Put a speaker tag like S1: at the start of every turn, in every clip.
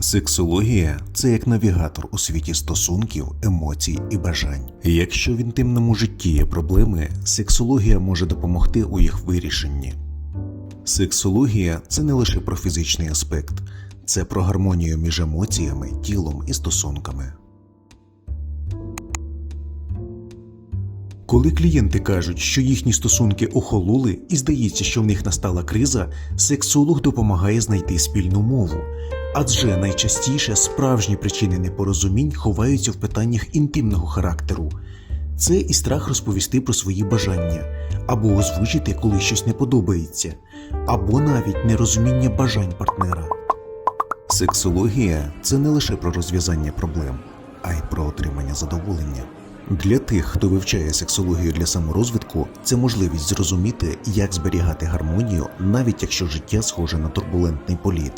S1: Сексологія це як навігатор у світі стосунків, емоцій і бажань. Якщо в інтимному житті є проблеми, сексологія може допомогти у їх вирішенні. Сексологія це не лише про фізичний аспект, це про гармонію між емоціями, тілом і стосунками. Коли клієнти кажуть, що їхні стосунки охололи і здається, що в них настала криза, сексолог допомагає знайти спільну мову. Адже найчастіше справжні причини непорозумінь ховаються в питаннях інтимного характеру. Це і страх розповісти про свої бажання, або озвучити, коли щось не подобається, або навіть нерозуміння бажань партнера. Сексологія це не лише про розв'язання проблем, а й про отримання задоволення. Для тих, хто вивчає сексологію для саморозвитку, це можливість зрозуміти, як зберігати гармонію, навіть якщо життя схоже на турбулентний політ,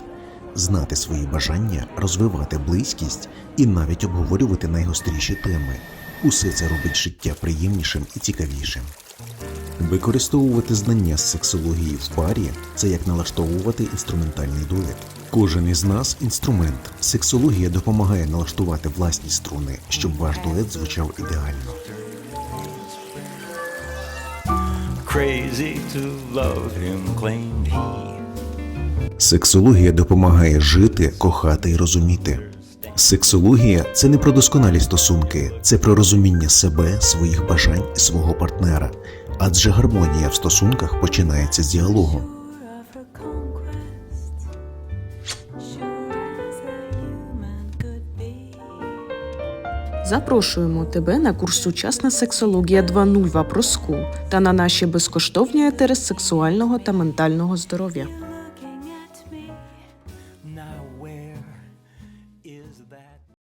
S1: знати свої бажання, розвивати близькість і навіть обговорювати найгостріші теми. Усе це робить життя приємнішим і цікавішим. Використовувати знання з сексології в парі це як налаштовувати інструментальний дует. Кожен із нас інструмент. Сексологія допомагає налаштувати власні струни, щоб ваш дует звучав ідеально.
S2: Crazy to love him, claimed he.
S1: Сексологія допомагає жити, кохати і розуміти. Сексологія це не про досконалі стосунки, це про розуміння себе, своїх бажань і свого партнера. Адже гармонія в стосунках починається з діалогу.
S3: Запрошуємо тебе на курс Сучасна сексологія 2.0 в Апроску та на наші безкоштовні етери сексуального та ментального здоров'я.